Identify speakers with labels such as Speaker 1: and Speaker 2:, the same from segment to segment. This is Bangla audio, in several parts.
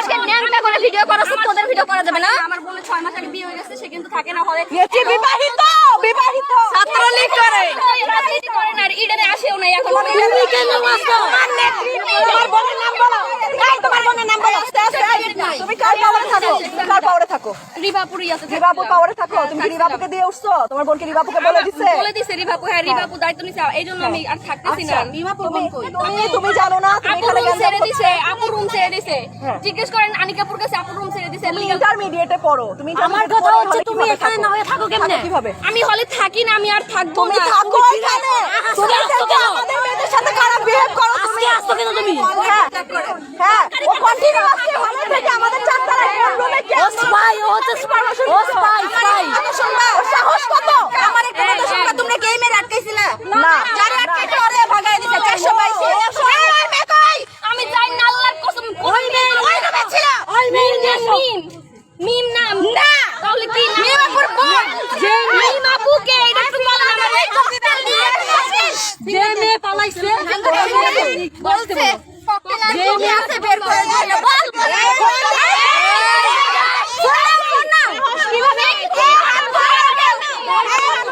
Speaker 1: আমাদেরকে ন্যাংটা করে ভিডিও করা তোদের ভিডিও করা যাবে না। আমার বোনের ছয় মাস আগে বিয়ে হয়ে গেছে সে কিন্তু থাকে না হলে।
Speaker 2: এটি বিবাহিত বিবাহিত। ছাত্রলীগ করে।
Speaker 1: রাজনীতি করে না আর আসেও না এখন।
Speaker 2: তুমি কেন আসছো তোমার বোনের নাম বলো। এই তোমার বোনের নাম বলো। তুমি কার কার পাওয়ারে থাকো।
Speaker 1: রিভাপুর ইয়াতে থাকে।
Speaker 2: রিবাবুর পাওয়ারে থাকো। তুমি কি রিবাবুকে দিয়ে উঠছো? তোমার বোনকে রিবাবুকে বলে দিছে?
Speaker 1: বলে দিছে রিভাপু হ্যাঁ রিভাপু দায়িত্ব নিছে। এই জন্য আমি আর থাকতেছি না।
Speaker 2: তুমি তুমি তুমি জানো না? তুমি
Speaker 1: ছেড়ে দিছে। আপু রুম ছেড়ে দিছে।
Speaker 2: হ্যাঁ।
Speaker 1: জিজ্ঞেস করেন আনিকাপুর কাছে আপু রুম ছেড়ে দিছে।
Speaker 2: তুমি ইন্টারমিডিয়েটে পড়ো। তুমি
Speaker 3: আমার কথা হচ্ছে তুমি এখানে না হয়ে থাকো কেমনে?
Speaker 2: কীভাবে?
Speaker 1: আমি হলে থাকি না আমি আর থাকব
Speaker 2: তুমি
Speaker 1: না।
Speaker 2: থাকো এখানে। তুমি? আমাদের মেয়েদের সাথে খারাপ বিহেভ করো তুমি
Speaker 3: আসতো কেন তুমি?
Speaker 2: হ্যাঁ হ্যাঁ ও কন্টিনিউ আসছে হলে থেকে আমাদের চারতলায় কোন রুমে কে
Speaker 3: ও স্পাই ও হচ্ছে স্পাই ও স্পাই। স্পাই
Speaker 2: শুনবা? সাহস কত?
Speaker 1: আমার একটা কথা শুনবা? তোমরা গেমের আটকাইছিলা?
Speaker 2: না
Speaker 1: যারা আটকাইছে ওরে ভাগাই দিছে 422 আমি যাই না আল্লাহর কসম ওই মেয়ে ওই রুমে ছিল।
Speaker 3: ওই মেয়ের
Speaker 1: মিম মিম নাম না তাহলে কি নাম মিম আপুর বোন
Speaker 3: যে
Speaker 1: মিম আপুকে এটা একটু বল না এই ককটেল নিয়ে
Speaker 3: যে মেয়ে পালাইছে
Speaker 1: বলছে। ককটেল আর তুমি আছে বের করে দিল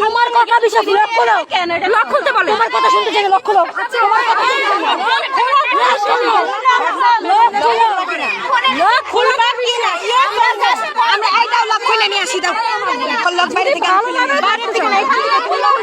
Speaker 3: আমার কথা বিশ্বাস লোক
Speaker 1: এটা লক খুলতে বলে
Speaker 3: তোমার কথা শুনতে চাই লোক
Speaker 2: লক আমরা লক লক